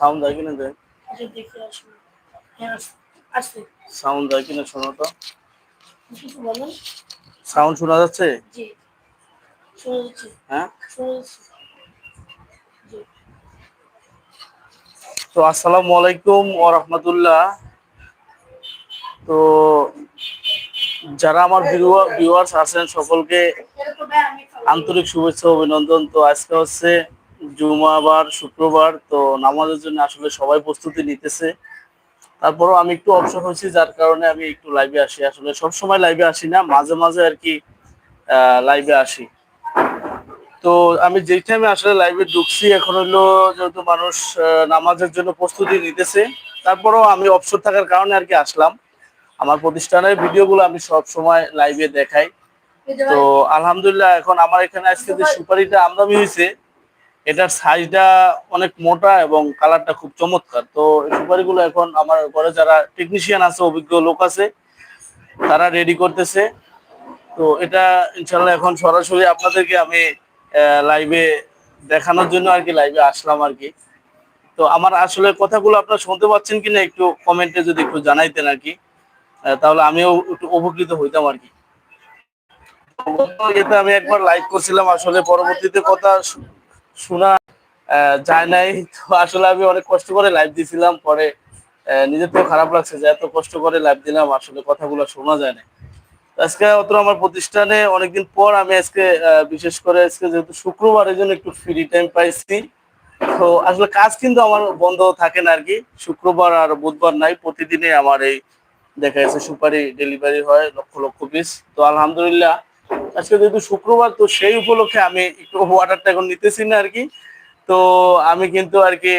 Sound যায় কিনা দেখ। আচ্ছা সাউন্ড যায় কিনা শোনো তো। সাউন্ড শোনা যাচ্ছে? হ্যাঁ? তো আসসালামু আলাইকুম ও রহমতুল্লাহ। তো যারা আমার ভিউয়ার্স আছেন সকলকে আন্তরিক শুভেচ্ছা অভিনন্দন। তো আজকে হচ্ছে জুমাবার, শুক্রবার, তো নামাজের জন্য আসলে সবাই প্রস্তুতি নিতেছে। তারপরও আমি একটু অবসর হয়েছি, যার কারণে আমি একটু লাইভে আসি। আসলে সব সময় লাইভে আসি না, মাঝে মাঝে আর কি লাইভে আসি। তো আমি যেই টাইমে আসলে লাইভে ঢুকছি, এখন হলো যেহেতু মানুষ নামাজের জন্য প্রস্তুতি নিতেছে, তারপরও আমি অবসর থাকার কারণে আর কি আসলাম। আমার প্রতিষ্ঠানের ভিডিওগুলো আমি সব সময় লাইভে দেখাই। তো আলহামদুলিল্লাহ, এখন আমার এখানে আজকে যে সুপারিটা আমদানি হয়েছে এটার সাইজটা অনেক মোটা এবং কালারটা খুব চমৎকার। তো এই সুপারিগুলো এখন আমার ঘরে যারা টেকনিশিয়ান আছে, অভিজ্ঞ লোক আছে, তারা রেডি করতেছে। তো এটা ইনশাল্লাহ এখন সরাসরি আপনাদেরকে আমি লাইভে দেখানোর জন্য আর কি লাইভে আসলাম আর কি। তো আমার আসলে কথাগুলো আপনারা শুনতে পাচ্ছেন কিনা একটু কমেন্টে যদি একটু জানাইতেন আর কি। তাহলে আমিও একটু উপকৃত হইতাম আর কি। আমি একবার লাইভ করছিলাম, আসলে পরবর্তীতে কথা শোনা যায় নাই। তো আসলে আমি অনেক কষ্ট করে লাইভ দিছিলাম, পরে নিজের তো খারাপ লাগছে যে এত কষ্ট করে লাইভ দিলাম, আসলে কথাগুলো শোনা যায় না আজকে অত আমার প্রতিষ্ঠানে অনেকদিন পর আমি আজকে বিশেষ করে আজকে যেহেতু শুক্রবার এই জন্য একটু ফ্রি টাইম পাইছি। তো আসলে কাজ কিন্তু আমার বন্ধ থাকে না আর কি। শুক্রবার আর বুধবার নাই, প্রতিদিনই আমার এই দেখা যাচ্ছে সুপারি ডেলিভারি হয়, লক্ষ লক্ষ পিস তো আলহামদুলিল্লাহ আজকে যেহেতু শুক্রবার, তো সেই উপলক্ষে আমি একটু অর্ডারটা এখন নিতেছি না আর কি তো আমি কিন্তু আর কি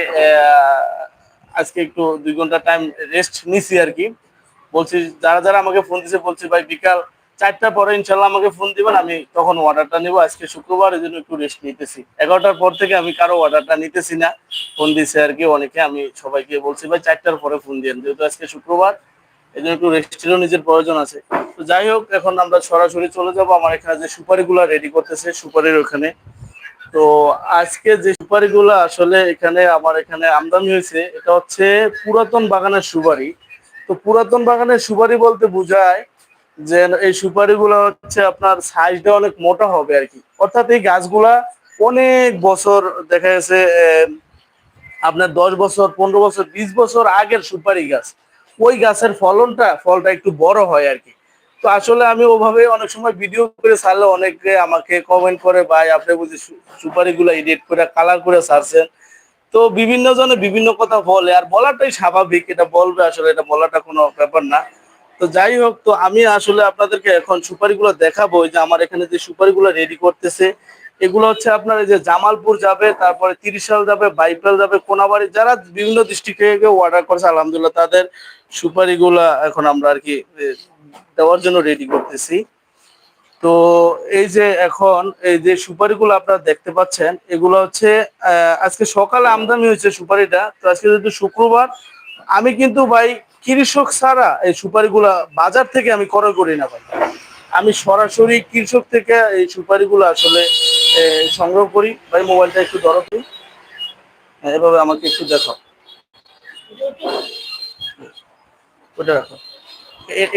আজকে একটু দুই ঘণ্টা টাইম রেস্ট নিছি আর কি বলছি, যারা যারা আমাকে ফোন দিছে, বলছি, ভাই, বিকাল চারটার পরে ইনশাল্লাহ আমাকে ফোন দিবেন, আমি তখন অর্ডারটা নেব। আজকে শুক্রবার, এই জন্য একটু রেস্ট নিতেছি। এগারোটার পর থেকে আমি কারও অর্ডারটা নিতেছি না। ফোন দিছে আর কি অনেকে, আমি সবাইকে বলছি, ভাই, চারটার পরে ফোন দিয়েন। যেহেতু আজকে শুক্রবার এই জন্য একটু রেস্টেরও নিজের প্রয়োজন আছে। তো যাই হোক, এখন আমরা সরাসরি চলে যাব। আমার এখানে যে সুপারিগুলো রেডি করতেছে, সুপারির ওখানে। তো আজকে যে সুপারিগুলো আসলে এখানে আমার এখানে আমদানি হয়েছে, এটা হচ্ছে পুরাতন বাগানের সুপারি। তো পুরাতন বাগানের সুপারি বলতে বোঝায় যে এই সুপারিগুলো হচ্ছে আপনার সাইজটা অনেক মোটা হবে আর কি। অর্থাৎ এই গাছগুলা অনেক বছর দেখা গেছে আপনার দশ বছর, পনেরো বছর, বিশ বছর আগের সুপারি গাছ। ওই গাছের ফলনটা, ফলটা একটু বড় হয় আর কি। তো আসলে আমি ওভাবে অনেক সময় ভিডিও করে ছাড়লে অনেকে আমাকে কমেন্ট করে, ভাই, আপনি বুঝি সুপারি গুলো এডিট করে কালার করে ছাড়ছেন। তো বিভিন্ন জনে বিভিন্ন কথা বলে, আর বলাটাই স্বাভাবিক, এটা বলবে আসলে, এটা বলাটা কোনো ব্যাপার না। তো যাই হোক, তো আমি আসলে আপনাদেরকে এখন সুপারিগুলো দেখাবো যে আমার এখানে যে সুপারিগুলো রেডি করতেছে এগুলো হচ্ছে আপনার এই যে জামালপুর যাবে, তারপরে তিরিশাল যাবে, বাইপাল যাবে, কোনাবাড়ি, যারা বিভিন্ন ডিস্ট্রিক্ট থেকে অর্ডার করছে, আলহামদুলিল্লাহ তাদের সুপারিগুলা এখন আমরা আর কি দেওয়ার জন্য রেডি করতেছি। তো এই যে এখন এই যে সুপারিগুলো আপনারা দেখতে পাচ্ছেন, এগুলো হচ্ছে আজকে সকালে আমদানি হয়েছে সুপারিটা, তো আজকে যেহেতু শুক্রবার, আমি কিন্তু ভাই কৃষক ছাড়া এই সুপারিগুলা বাজার থেকে আমি ক্রয় করি না ভাই। আমি সরাসরি কৃষক থেকে এই সুপারিগুলো আসলে সংগ্রহ করি ভাই মোবাইলটা একটু ধরো তুমি হ্যাঁ, এভাবে আমাকে একটু দেখাও। ওটা রাখো।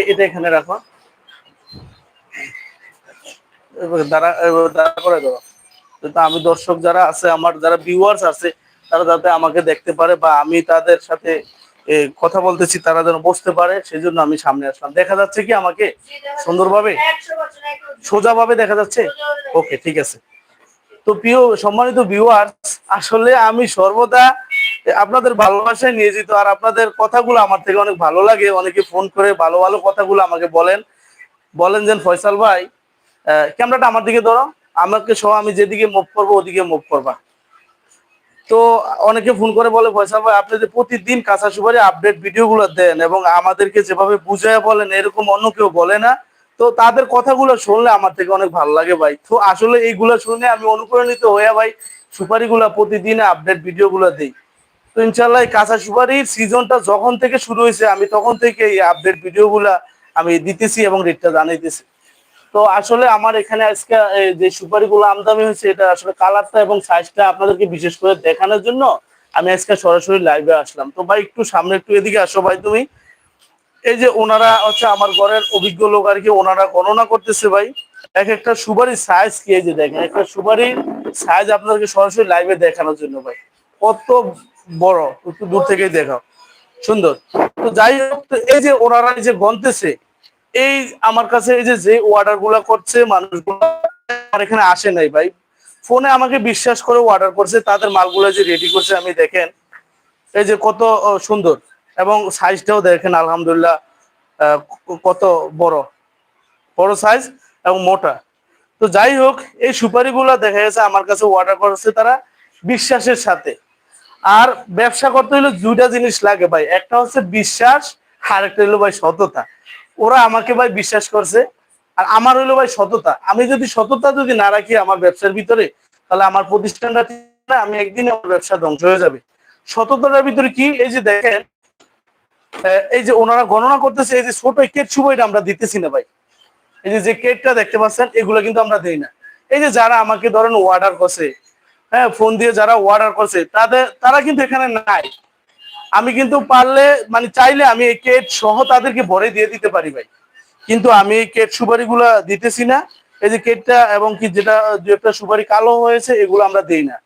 এটা এখানে রাখো। দাঁড়া আমি দর্শক যারা আছে আমার যারা ভিউয়ার্স আছে তারা যাতে আমাকে দেখতে পারে বা আমি তাদের সাথে কথা বলতেছি তারা যেন বুঝতে পারে সেই জন্য আমি সামনে আসলাম। দেখা যাচ্ছে কি আমাকে সুন্দরভাবে। সোজাভাবে দেখা যাচ্ছে? ওকে ঠিক আছে। তো প্রিয় সম্মানিত ভিউয়ার্স আসলে আমি সর্বদা আপনাদের ভালোবাসায় নিয়োজিত আর আপনাদের কথাগুলো আমার থেকে অনেক ভালো লাগে। অনেকে ফোন করে ভালো ভালো কথাগুলো আমাকে বলেন। বলেন যে ফয়সাল ভাই ক্যামেরাটা আমার দিকে ধরো। আমাকে সহ আমি যেদিকে মুভ করব, ওদিকে মুভ করবা। তো অনেকে ফোন করে বলে, ফয়সাল ভাই, আপনি যে প্রতিদিন কাঁচা সুপারি আপডেট ভিডিওগুলো দেন এবং আমাদেরকে যেভাবে বুঝায় বলেন, এরকম অন্য কেউ বলে না। তো তাদের কথাগুলো শুনলে আমার থেকে অনেক ভালো লাগে ভাই। তো আসলে এইগুলো শুনে আমি অনুপ্রাণিত হয়ে ভাই সুপারিগুলা প্রতিদিন আপডেট ভিডিওগুলো দিই। তো ইনশাল্লাহ কাঁচা সুপারির সিজনটা যখন থেকে শুরু হয়েছে, আমি তখন থেকে এই আপডেট ভিডিওগুলা আমি দিতেছি এবং রেটটা জানাইতেছি। তো আসলে আমার এখানে আজকে যে সুপারিগুলো আমদানি হয়েছে, এটা আসলে কালারটা এবং সাইজটা আপনাদেরকে বিশেষ করে দেখানোর জন্য আমি আজকে সরাসরি লাইভে আসলাম। তো ভাই একটু সামনে একটু এদিকে আসো ভাই তুমি। এই যে ওনারা হচ্ছে আমার ঘরের অভিজ্ঞ লোক আর কি, ওনারা গণনা করতেছে ভাই। এক একটা সুপারির সাইজ কি যে দেখেন একটা সুপারির সাইজ আপনাদেরকে সরাসরি লাইভে দেখানোর জন্য ভাই। কত বড়, একটু দূর থেকেই দেখাও। সুন্দর। তো যাই হোক এই যে ওনারা যে গনতেছে এই আমার কাছে এই যে যে অর্ডারগুলা করছে, মানুষগুলো আমার এখানে আসে নাই ভাই। ফোনে আমাকে বিশ্বাস করে অর্ডার করছে, তাদের মালগুলো যে রেডি করছে, আমি দেখেন। এই যে কত সুন্দর। এবং সাইজটাও দেখেন, আলহামদুলিল্লাহ কত বড়। বড় সাইজ এবং মোটা। তো যাই হোক, এই সুপারিগুলো দেখা গেছে আমার কাছে অর্ডার করছে তারা বিশ্বাসের সাথে। আর ব্যবসা করতে হলে দুইটা জিনিস লাগে ভাই। একটা হচ্ছে বিশ্বাস আর একটা হলো ভাই সততা। ওরা আমাকে ভাই বিশ্বাস করছে, আর আমার হলো ভাই সততা। আমি যদি সততা যদি না রাখি আমার ব্যবসার ভিতরে, তাহলে আমার প্রতিষ্ঠানটা আমি একদিন আমার ব্যবসা ধ্বংস হয়ে যাবে। সততার ভিতরে কি? এই যে দেখেন এই যে ওনারা গণনা করতেছে, এই যে ছোট কেট সুবইটা আমরা দিতেছি না ভাই। এই যে যে কেটটা দেখতে পাচ্ছেন, এগুলো কিন্তু আমরা দেই না। এই যে যারা আমাকে ধরেন অর্ডার করছে হ্যাঁ ফোন দিয়ে যারা অর্ডার করছে, তাদের, তারা কিন্তু এখানে নাই। আমি কিন্তু পারলে মানে চাইলে আমি এই কেট সহ তাদেরকে ভরে দিয়ে দিতে পারি ভাই। কিন্তু আমি এই কেট সুপারি গুলা দিতেছি না। এই যে কেটটা এবং কি যেটা দু একটা সুপারি কালো হয়েছে, এগুলো আমরা দিই না।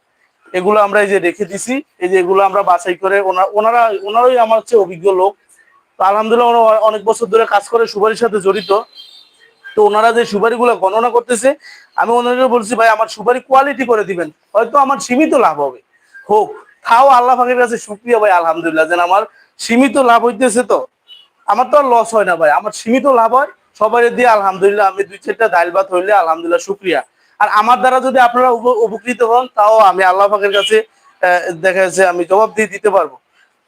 এগুলো আমরা এই যে রেখে দিছি, এই যে এগুলো আমরা বাছাই করে ওনা- ওনারা, ওনারাই আমার হচ্ছে অভিজ্ঞ লোক। তো আলহামদুলিল্লাহ ওরা অনেক বছর ধরে কাজ করে, সুপারির সাথে জড়িত। তো ওনারা যে সুপারিগুলো গণনা করতেছে, আমি ওনাকে বলছি, ভাই, আমার সুপারি কোয়ালিটি করে দিবেন, হয়তো আমার সীমিত লাভ হবে। হোক, তাও আল্লাহ পাকের কাছে শুক্রিয়া ভাই, আলহামদুলিল্লাহ, যেন আমার সীমিত লাভ হইতেছে তো। আমার তো আর লস হয় না ভাই, আমার সীমিত লাভ হয়। সবাই দিয়ে আলহামদুলিল্লাহ, আমি দুই চারটা ডাইল ভাত হইলে আলহামদুলিল্লাহ শুক্রিয়া। আর আমার দ্বারা যদি আপনারা উপ- উপকৃত হন, তাও আমি আল্লাহ পাকের কাছে দেখা যাচ্ছে আমি জবাব দিয়ে দিতে পারব।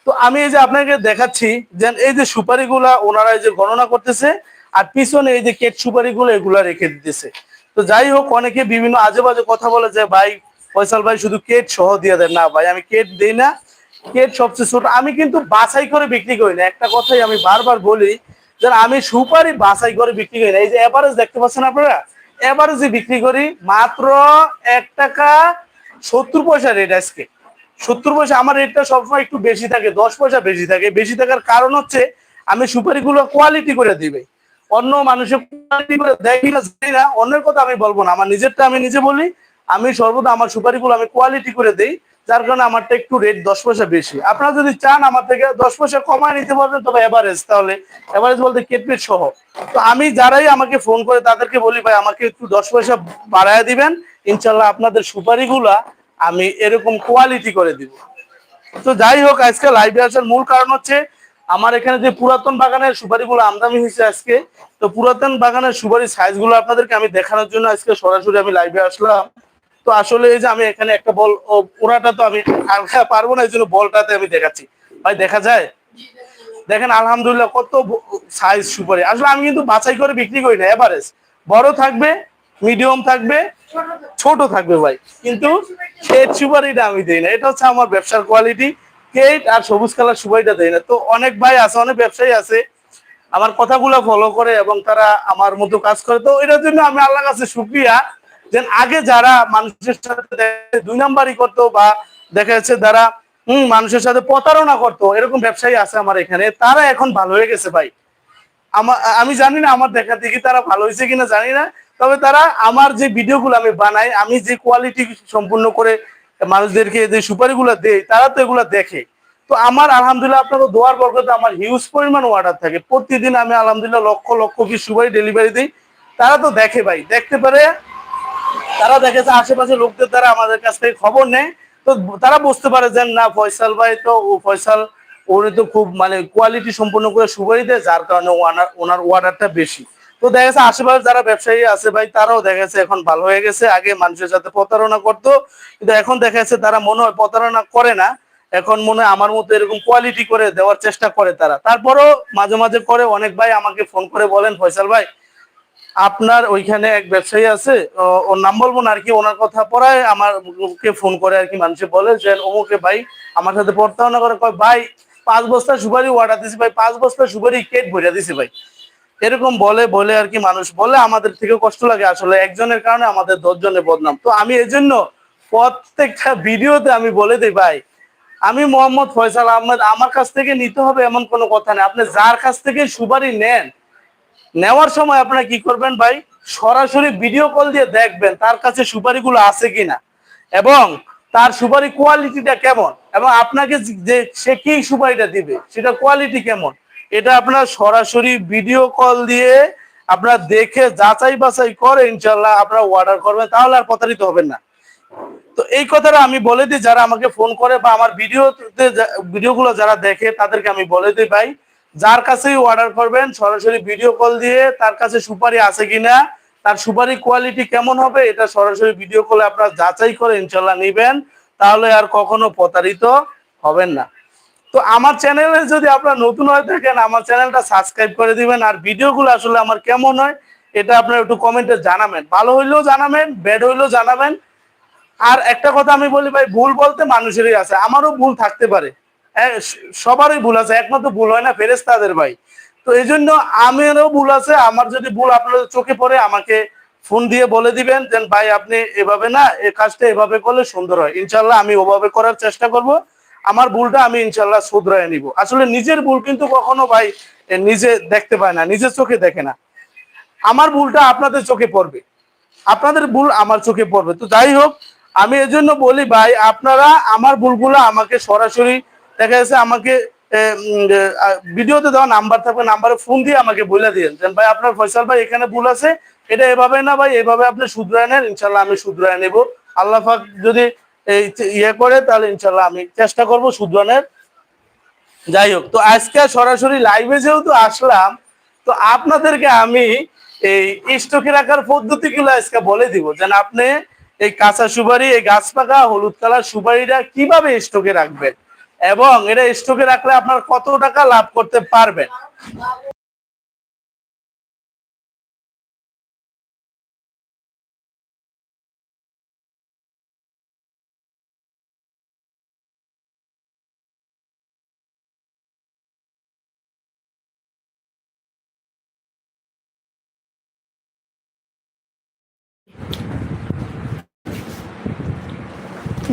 তো আমি এই যে আপনাকে দেখাচ্ছি যে এই যে সুপারিগুলা ওনারা এই যে গণনা করতেছে, আর পিছনে এই যে কেট সুপারিগুলো এগুলা রেখে দিতেছে। তো যাই হোক, অনেকে বিভিন্ন আজে বাজে কথা বলে যে, ভাই, ফয়সাল ভাই, শুধু কেট সহ দিয়ে দেন। না, ভাই, আমি কেট দিই না। কেট সবচেয়ে ছোট। আমি কিন্তু বাছাই করে বিক্রি করি না। একটা কথাই আমি বারবার বলি, যে আমি সুপারি বাছাই করে বিক্রি করি না। এই যে এভারেজ দেখতে পাচ্ছেন আপনারা? এভারেজে বিক্রি করি মাত্র এক টাকা সত্তর পয়সা রেট আজকে। সত্তর পয়সা আমার রেটটা সবসময় একটু বেশি থাকে, দশ পয়সা বেশি থাকে। বেশি থাকার কারণ হচ্ছে আমি সুপারিগুলো কোয়ালিটি করে দিবে অন্য মানুষের কোয়ালিটি করে দেয় কিনা অন্যের কথা আমি বলব না। আমার নিজেরটা আমি নিজে বলি আমি সর্বদা আমার সুপারিগুলো আমি কোয়ালিটি করে দেই, যার কারণে আমারটা একটু রেট দশ পয়সা বেশি। আপনারা যদি চান আমার থেকে দশ পয়সা কমায় নিতে পারবেন, তবে এভারেজ তাহলে। এভারেজ বলতে কেটপেট সহ। তো আমি যারাই আমাকে ফোন করে তাদেরকে বলি, ভাই, আমাকে একটু দশ পয়সা বাড়ায় দিবেন ইনশাল্লাহ আপনাদের সুপারিগুলা আমি এরকম কোয়ালিটি করে দিব। তো যাই হোক, আজকে লাইভে আসার মূল কারণ হচ্ছে, আমার এখানে যে পুরাতন বাগানের সুপারিগুলো আমদানি হয়েছে আজকে, তো পুরাতন বাগানের সুপারির সাইজগুলো আপনাদেরকে আমি দেখানোর জন্য আজকে সরাসরি আমি লাইভে আসলাম। তো আসলে এই যে আমি এখানে একটা বল ওড়াটা তো আমি পারব না, এই জন্য বলটাতে আমি দেখাচ্ছি। ভাই, দেখা যায়? দেখেন, আলহামদুলিল্লাহ, কত সাইজ সুপারি। আসলে আমি কিন্তু বাছাই করে বিক্রি করি না এভারেজ বড় থাকবে মিডিয়াম থাকবে, ছোট থাকবে ভাই। কিন্তু কেট সুপারিটা আমি দেই না। এটা হচ্ছে আমার ব্যবসার কোয়ালিটি কেট আর সবুজ কালার সুপারিটা দেই না। তো অনেক ভাই আছে, অনেক ব্যবসায়ী আছে, আমার কথাগুলো ফলো করে এবং তারা আমার মতো কাজ করে। তো এটার জন্য আমি আল্লাহ কাছে শুক্রিয়া। যে আগে যারা মানুষের সাথে দুই নাম্বারই করতো বা দেখা যাচ্ছে যারা, হম, মানুষের সাথে প্রতারণা করতো, এরকম ব্যবসায়ী আছে আমার এখানে, তারা এখন ভালো হয়ে গেছে ভাই। আমার আমি জানি না আমার দেখা দেখি তারা ভালো হয়েছে কিনা জানি না, তবে তারা আমার যে ভিডিওগুলো আমি বানাই, আমি যে কোয়ালিটি সম্পূর্ণ করে মানুষদেরকে যে সুপারিগুলো দেই, তারা তো এগুলো দেখে। তো আমার আলহামদুলিল্লাহ আপনার দোয়ার বরকতে, আমার হিউজ পরিমাণ অর্ডার থাকে। প্রতিদিন আমি আলহামদুলিল্লাহ লক্ষ লক্ষ কি সুপারি ডেলিভারি দিই। তারা তো দেখে ভাই, দেখতে পারে তারা দেখেছে আশেপাশে লোকদের দ্বারা আমাদের কাছ থেকে খবর নেয়। তো তারা বুঝতে পারে যে না, ফয়সাল ভাই তো, ও ফয়সাল, উনি তো খুব মানে কোয়ালিটি সম্পূর্ণ করে সুপারি দেয়, যার কারণে ওনার অর্ডারটা বেশি। তো দেখা যাচ্ছে আশেপাশে যারা ব্যবসায়ী আছে ভাই, তারাও দেখা যাচ্ছে এখন ভালো হয়ে গেছে। আগে মানুষের সাথে প্রতারণা করতো, কিন্তু এখন দেখা যাচ্ছে তারা মনে হয় প্রতারণা করে না। এখন মনে হয় আমার মতো এরকম কোয়ালিটি করে দেওয়ার চেষ্টা করে তারা। তারপরও মাঝে মাঝে করে, অনেক ভাই আমাকে ফোন করে বলেন, ফয়সাল ভাই আপনার ওইখানে এক ব্যবসায়ী আছে ওর নাম বলব না আর কি, ওনার কথা পড়ায় আমার কে ফোন করে আর কি মানুষে বলে যে, অমুকে ভাই আমার সাথে প্রতারণা করে। কয়, ভাই, পাঁচ বস্তা সুপারি অর্ডার দিছি ভাই, পাঁচ বস্তা সুপারি কেট ভরে দিছি ভাই। এরকম বলে বলে আর কি মানুষ বলে, আমাদের থেকে কষ্ট লাগে আসলে একজনের কারণে আমাদের দশ জনের বদনাম। তো আমি এই জন্য প্রত্যেকটা ভিডিওতে আমি বলে দিই, ভাই, আমি মোহাম্মদ ফয়সাল আহমেদ, আমার কাছ থেকে নিতে হবে এমন কোনো কথা নেই। আপনি যার কাছ থেকে সুপারি নেন নেওয়ার সময় আপনারা কি করবেন ভাই? সরাসরি ভিডিও কল দিয়ে দেখবেন তার কাছে সুপারিগুলো আছে কিনা এবং তার সুপারি কোয়ালিটিটা কেমন এবং আপনাকে যে সে কি সুপারিটা দিবে, সেটা কোয়ালিটি কেমন? এটা আপনার সরাসরি ভিডিও কল দিয়ে আপনারা দেখে যাচাই বাছাই করে ইনশাল্লাহ আপনারা অর্ডার করবেন, তাহলে আর প্রতারিত হবেন না। তো এই কথাটা আমি বলে দিই, যারা আমাকে ফোন করে বা আমার ভিডিওতে ভিডিওগুলো যারা দেখে তাদেরকে আমি বলে দিই ভাই যার কাছেই অর্ডার করবেন, সরাসরি ভিডিও কল দিয়ে তার কাছে সুপারি আছে কিনা, তার সুপারি কোয়ালিটি কেমন হবে, এটা সরাসরি ভিডিও কলে আপনারা যাচাই করে ইনশাল্লাহ নিবেন। তাহলে আর কখনো প্রতারিত হবেন না। তো আমার চ্যানেলে যদি আপনারা নতুন হয়ে থাকেন, আমার চ্যানেলটা সাবস্ক্রাইব করে দিবেন। আর ভিডিওগুলো আসলে আমার কেমন হয়, এটা আপনারা একটু কমেন্টে জানাবেন। ভালো হইলেও জানাবেন ব্যাড হইলেও জানাবেন। আর একটা কথা আমি বলি ভাই, ভুল বলতে মানুষেরই আছে, আমারও ভুল থাকতে পারে। সবারই ভুল আছে, একমাত্র ভুল হয় না ফেরেস তাদের ভাই। তো এই জন্য আমারও ভুল আছে, আমার যদি ভুল আপনাদের চোখে পড়ে, আমাকে ফোন দিয়ে বলে দিবেন যে ভাই আপনি এভাবে না এই কাজটা এভাবে করলে সুন্দর হয়। ইনশাল্লাহ আমি ওভাবে করার চেষ্টা করব, আমার ভুলটা আমি ইনশাল্লাহ শুধরায় নিব। আসলে নিজের ভুল কিন্তু কখনো ভাই নিজে দেখতে পায় না, নিজের চোখে দেখে না। আমার ভুলটা আপনাদের চোখে পড়বে, আপনাদের ভুল আমার চোখে পড়বে। তো যাই হোক, আমি এজন্য বলি ভাই, আপনারা আমার ভুলগুলো আমাকে সরাসরি দেখা যাচ্ছে আমাকে ভিডিওতে দেওয়া নাম্বার থাকবে, নাম্বারে ফোন দিয়ে আমাকে বলে দিন যে, ভাই, আপনার ফয়সাল ভাই, এখানে ভুল আছে, এটা এভাবে না ভাই, এভাবে আপনি শুধরায় নেন ইনশাল্লাহ আমি শুধরায় নেব। আল্লাহ পাক যদি ইয়ে করে, তাহলে ইনশাল্লাহ আমি চেষ্টা করব শুধরানোর যাই হোক, তো আজকে সরাসরি লাইভে যেহেতু আসলাম, তো আপনাদেরকে আমি এই স্টকে রাখার পদ্ধতিগুলো আজকে বলে দিব। যেন আপনি এই কাঁচা সুপারি, এই গাছ পাকা হলুদ কালার সুপারিটা কীভাবে স্টকে রাখবেন? এবং এটা স্টকে রাখলে আপনার কত টাকা লাভ করতে পারবেন?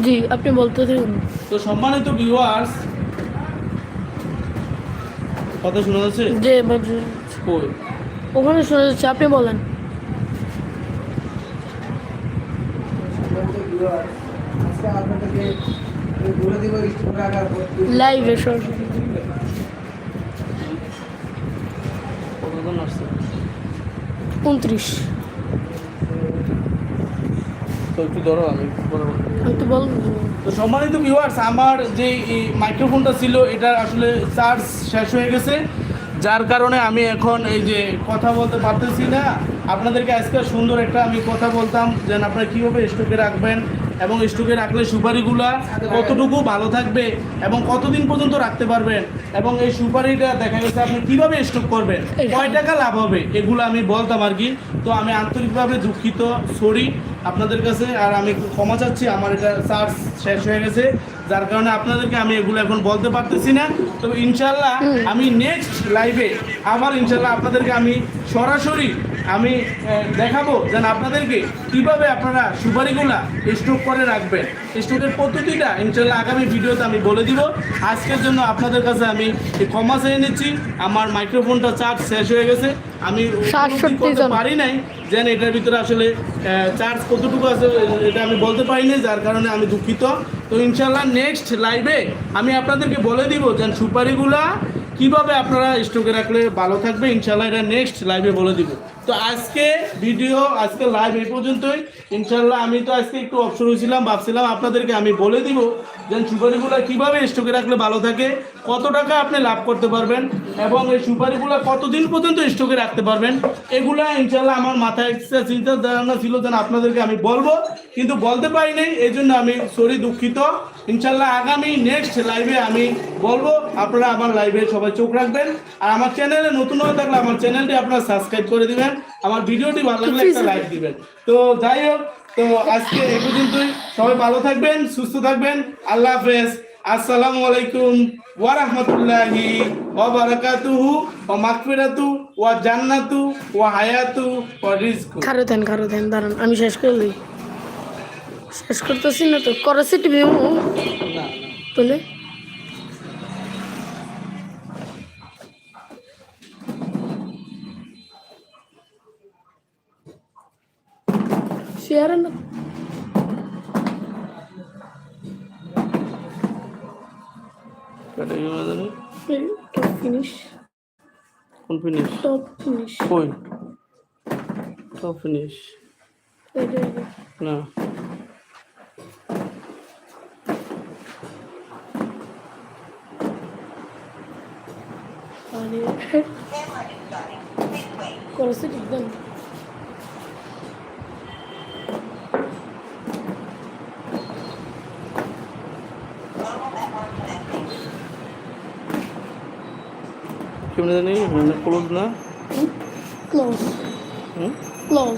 জি আপনি বলতে থাকুন। তো সম্মানিত ভিউয়ার্স কথা শোনা যাচ্ছে? যে ওখানে শোনা যাচ্ছে আপনি বলেন। লাইভে সরাসরি উনত্রিশ। তো একটু ধরো আমি তো সম্মানিত ভিউয়ার্স আমার যে মাইক্রোফোনটা ছিল, এটা আসলে চার্জ শেষ হয়ে গেছে। যার কারণে আমি এখন এই যে কথা বলতে পারতেছি না। আপনাদেরকে আজকে সুন্দর একটা আমি কথা বলতাম, যেন আপনারা কীভাবে স্টকে রাখবেন এবং স্টকে রাখলে সুপারিগুলা কতটুকু ভালো থাকবে এবং কতদিন পর্যন্ত রাখতে পারবেন? এবং এই সুপারিটা দেখা গেছে আপনি কীভাবে স্টক করবেন? কয় টাকা লাভ হবে? এগুলো আমি বলতাম আর কি। তো আমি আন্তরিকভাবে দুঃখিত সরি আপনাদের কাছে। আর আমি একটু ক্ষমা চাচ্ছি আমার এটা চার্জ শেষ হয়ে গেছে। যার কারণে আপনাদেরকে আমি এগুলো এখন বলতে পারতেছি না। তবে ইনশাল্লাহ আমি নেক্সট লাইভে আবার ইনশাল্লাহ আপনাদেরকে আমি সরাসরি আমি দেখাবো যেন আপনাদেরকে কীভাবে আপনারা সুপারিগুলা স্টক করে রাখবেন। স্টকের পদ্ধতিটা ইনশাল্লাহ আগামী ভিডিওতে আমি বলে দিব। আজকের জন্য আপনাদের কাছে আমি ক্ষমা চেয়ে নিচ্ছি। আমার মাইক্রোফোনটা চার্জ শেষ হয়ে গেছে। আমি উপলব্ধি 67 করতে পারি নাই যেন এটার ভিতরে আসলে চার্জ কতটুকু আছে এটা আমি বলতে পারিনি যার কারণে আমি দুঃখিত। তো ইনশাল্লাহ নেক্সট লাইভে আমি আপনাদেরকে বলে দিব যেন সুপারিগুলা কীভাবে আপনারা স্টকে রাখলে ভালো থাকবে? ইনশাল্লাহ এটা নেক্সট লাইভে বলে দিব। তো আজকে ভিডিও আজকে লাইভ এই পর্যন্তই। ইনশাল্লাহ আমি তো আজকে একটু অবসর হয়েছিলাম, ভাবছিলাম আপনাদেরকে আমি বলে দিব যে সুপারিগুলো কীভাবে স্টকে রাখলে ভালো থাকে, কত টাকা আপনি লাভ করতে পারবেন এবং এই সুপারিগুলো কতদিন পর্যন্ত স্টকে রাখতে পারবেন, এগুলা ইনশাল্লাহ আমার মাথায় একটা চিন্তা ধারণা ছিল যেন আপনাদেরকে আমি বলব। কিন্তু বলতে পারি এই জন্য আমি সরি দুঃখিত। ইনশাল্লাহ আগামী নেক্সট লাইভে আমি বলব আপনারা আমার লাইভে সবাই চোখ রাখবেন। আর আমার চ্যানেলে নতুন হয়ে থাকলে আমার চ্যানেলটি আপনারা সাবস্ক্রাইব করে দিবেন আমার ভিডিওটি ভালো লাগলে একটা লাইক দিবেন। তো যাই হোক তো আজকে এ পর্যন্তই। সবাই ভালো থাকবেন সুস্থ থাকবেন। আল্লাহ হাফেজ। আসসালামু আলাইকুম ওয়া রাহমাতুল্লাহি ওয়া বারাকাতুহু ওয়া মাগফিরাতু ওয়া জান্নাতু ওয়া হায়াতু ওয়া রিজকু খারো দেন খারো দেন দাঁড়ান আমি শেষ করে দিই। শেষ করতেছি না তো। করেছি টিভি তাহলে শেয়ার না। টপ ফিনিশ কোন ফিনিশ টপ ফিনিশ পয়েন্ট না। ঠিক দেন কেমন জানি? ক্লোজ না? ক্লোজ ক্লোজ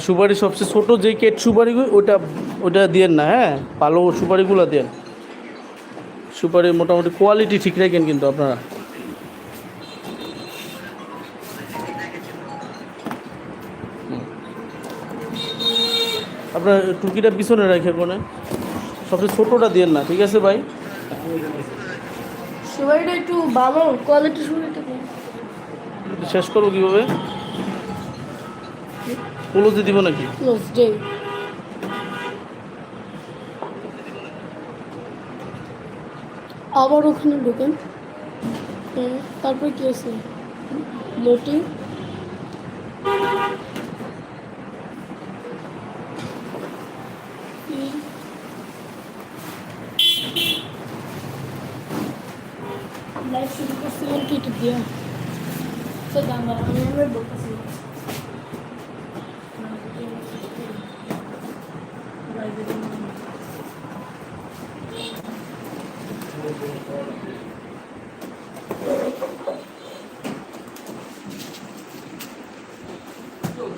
সুপারি সবচেয়ে ছোট যে কেট সুপারি ওটা ওটা দিয়েন না হ্যাঁ? ভালো সুপারিগুলো দেন। সুপারি মোটামুটি কোয়ালিটি ঠিক রাখেন কিন্তু আপনারা। আপনার টুকিটা পিছনে রাখে কোনে সবচেয়ে ছোটোটা দিয়েন না ঠিক আছে ভাই? সুপারিটা একটু ভালো কোয়ালিটি শেষ করব কীভাবে? ক্লোজে দিব নাকি? ক্লোজ আবার ওখানে ঢোকেন। হ্যাঁ, তারপরে কি আছে? লোটিং লাইভ শুরু করছিলাম কেটে দিয়া। তো দাম আমি আমার বলতেছি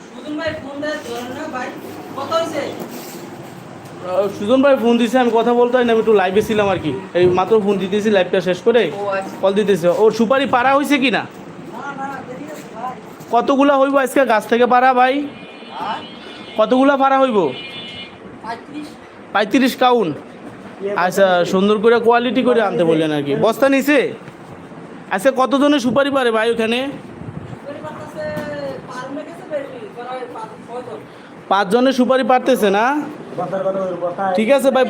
সুজন ভাই ফোন দেয় ধরে না ভাই কত হয়েছে আহ, সুজন ভাই ফোন দিছে আমি কথা বলতে না আমি একটু লাইভে ছিলাম আর কি। এই মাত্র ফোন দিতেছি লাইভটা শেষ করে আচ্ছা। কল দিতেছে। ওর সুপারি পাড়া হয়েছে কি না? কতগুলা হইব আজকে গাছ থেকে পাড়া ভাই? কতগুলা পাড়া হইব? পঁয়ত্রিশ। কাউন। আচ্ছা সুন্দর করে কোয়ালিটি করে আনতে বললেন আর কি। বস্তা নিছে? আচ্ছা কতজনের সুপারি পারে ভাই ওখানে? পাঁচজনের সুপারি পারতেছে না? ঠিক আছে ভাই।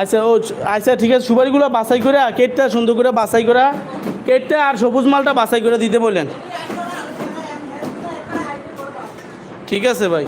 আচ্ছা ও আচ্ছা ঠিক আছে সুপারিগুলো বাছাই করে কেটটা সুন্দর করে বাছাই করা। কেটটা আর সবুজ মালটা বাছাই করে দিতে বললেন। ঠিক আছে ভাই।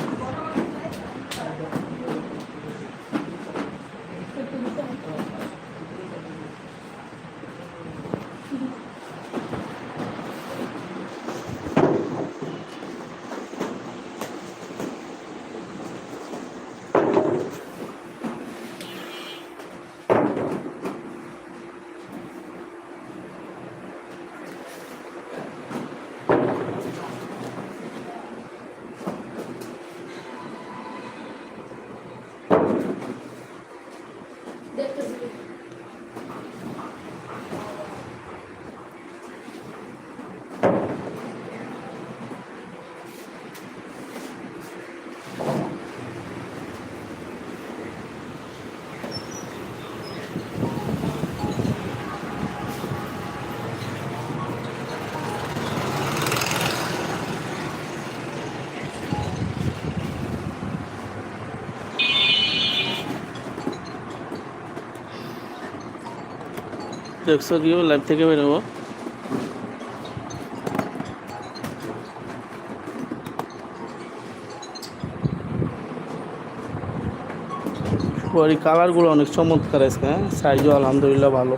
দেখছ কি লাইভ থেকে বেরোবো? সুপারি কালারগুলো অনেক চমৎকার আছে হ্যাঁ? সাইজও আলহামদুলিল্লাহ ভালো।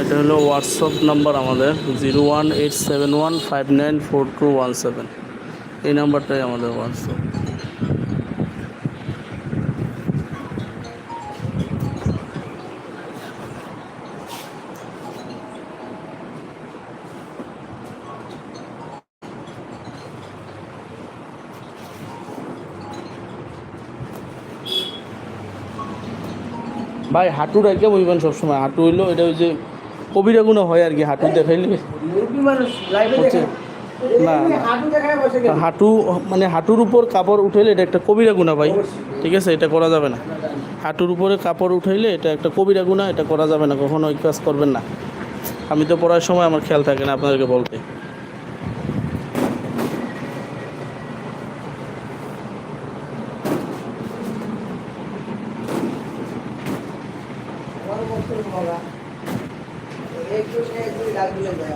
এটা হলো হোয়াটসঅ্যাপ নাম্বার আমাদের zero one eight seven one five nine four two one seven এই নাম্বারটাই আমাদের হোয়াটসঅ্যাপ ভাই হাঁটু রেখে বইবেন সবসময়। হাঁটু হইল এটা ওই যে কবিরা গুণা হয় আর কি হাঁটু দেখাইলে। না, হাঁটু মানে হাঁটুর উপর কাপড় উঠাইলে এটা একটা কবিরা গুণা ভাই ঠিক আছে? এটা করা যাবে না। হাঁটুর উপরে কাপড় উঠাইলে এটা একটা কবিরা গুণা এটা করা যাবে না কখনো ওই কাজ করবেন না। আমি তো পড়ার সময় আমার খেয়াল থাকে না আপনাদেরকে বলতে আমার বছর বলা একটু একটু লাগলে যায়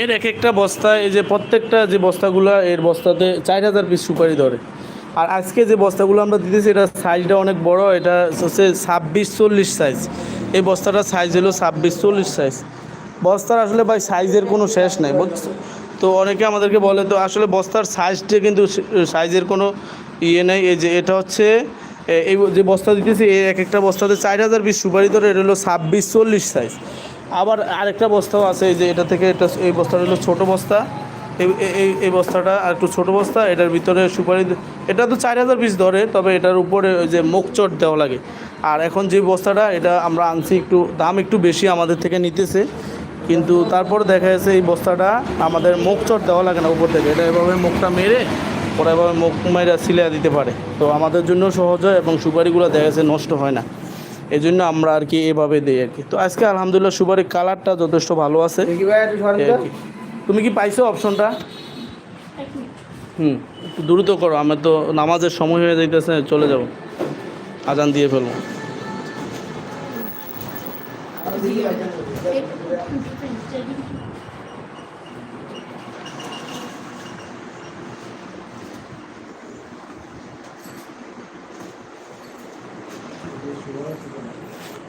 এর এক একটা বস্তা, এই যে প্রত্যেকটা যে বস্তাগুলো, এর বস্তাতে চার হাজার পিস সুপারি ধরে। আর আজকে যে বস্তাগুলো আমরা দিতেছি এটা সাইজটা অনেক বড়, এটা হচ্ছে ছাব্বিশ চল্লিশ সাইজ এই বস্তাটার সাইজ হলো ছাব্বিশ চল্লিশ সাইজ বস্তার আসলে ভাই সাইজের কোনো শেষ নাই, বুঝছ? তো অনেকে আমাদেরকে বলে, তো আসলে বস্তার সাইজটা কিন্তু সাইজের কোনো ইয়ে নেই। এই যে এটা হচ্ছে এই যে বস্তা দিতেছি এই এক একটা বস্তাতে চার হাজার পিস সুপারি ধরে, এটা হলো ছাব্বিশ চল্লিশ সাইজ আবার আরেকটা বস্তাও আছে যে এটা থেকে এটা, এই বস্তাটা হলো ছোটো বস্তা। এই এই বস্তাটা আর একটু ছোটো বস্তা, এটার ভিতরে সুপারি এটা তো চার হাজার পিস ধরে, তবে এটার উপরে ওই যে মুখ চট দেওয়া লাগে। আর এখন যে বস্তাটা, এটা আমরা আনছি একটু, দাম একটু বেশি আমাদের থেকে নিতেছে। কিন্তু তারপর দেখা যাচ্ছে এই বস্তাটা আমাদের মুখ চট দেওয়া লাগে না উপর থেকে। এটা এভাবে মুখটা মেরে, ওরা এভাবে মুখ মেরে সিলিয়া দিতে পারে। তো আমাদের জন্য সহজ হয় এবং সুপারিগুলো দেখা যাচ্ছে নষ্ট হয় না। এই জন্য আমরা আর কি এভাবে দিই আর কি। তো আজকে আলহামদুলিল্লাহ সুপারির কালারটা যথেষ্ট ভালো আছে। তুমি কি পাইছো অপশনটা? হুম দ্রুত করো আমার তো নামাজের সময় হয়ে যাইতেছে চলে যাব। আজান দিয়ে ফেলব Thank ভাই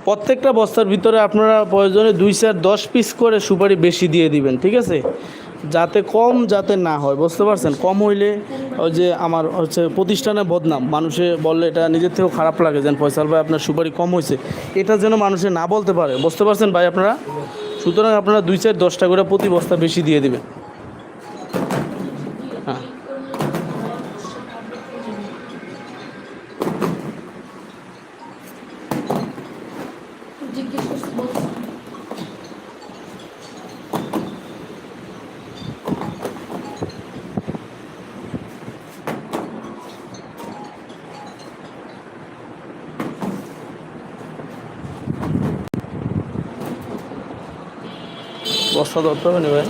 প্রত্যেকটা বস্তার ভিতরে আপনারা প্রয়োজনে দুই চার দশ পিস করে সুপারি বেশি দিয়ে দিবেন, ঠিক আছে? যাতে কম, যাতে না হয়, বুঝতে পারছেন? কম হইলে ওই যে আমার হচ্ছে প্রতিষ্ঠানে বদনাম। মানুষে বললে এটা নিজের থেকেও খারাপ লাগে যেন ফয়সাল ভাই আপনার সুপারি কম হয়েছে এটা যেন মানুষে না বলতে পারে, বুঝতে পারছেন ভাই আপনারা? সুতরাং আপনারা দুই চার দশটা করে প্রতি বস্তা বেশি দিয়ে দিবেন। জিজ্ঞেস করছি বলছি বস্তা ধরতে হবে না ভাই?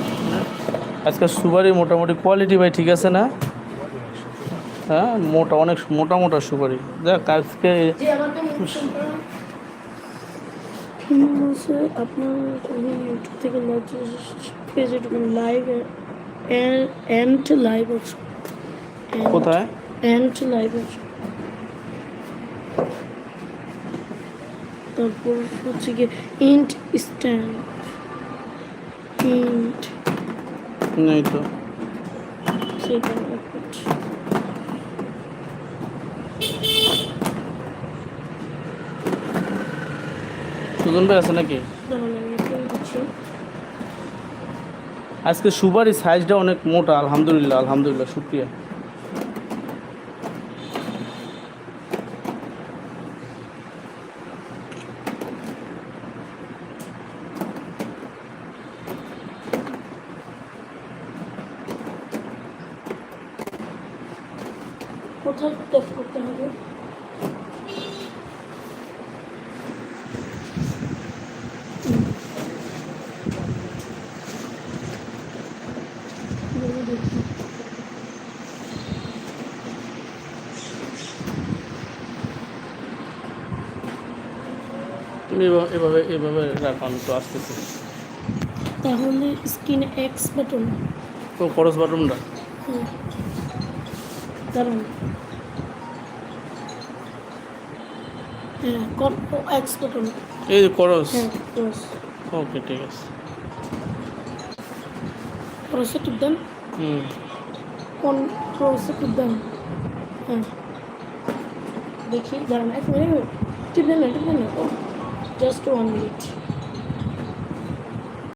আজকে সুপারি মোটামুটি কোয়ালিটি ভাই ঠিক আছে না? হ্যাঁ মোটা অনেক মোটা মোটা সুপারি। দেখ আজকে বলছে আপনার যদি ইউটিউব থেকে পেজে ঢুকুন লাইভ এন্ড লাইভ অপশন কোথায়? এন্ড লাইভ অপশন তারপর হচ্ছে গিয়ে ইন্ট স্ট্যান্ড ইন্ট নেই তো। সেটা সুজন ভাই আছে নাকি? আজকে সুপারি সাইজটা অনেক মোটা আলহামদুলিল্লাহ আলহামদুলিল্লাহ শুক্রিয়া কোথায় ট্যাপ করতে হবে বলে দেখি। তুমি এভাবে এভাবে এভাবে রাখো আমি তো আসতেছি। তাহলে স্ক্রিনে এক্স বাটন তো খরচ বাটনটা। হ্যাঁ এক্স বাটন এই খরচ। হ্যাঁ ক্রস ওকে ঠিক আছে। ক্রসে টিপ দেন। হুম। কোন ক্রসে টিপ দেন। হ্যাঁ। দেখি দাঁড়ান এক মিনিট। টিপ দেন না টিপ দেন না ও জাস্ট ওয়ান মিনিট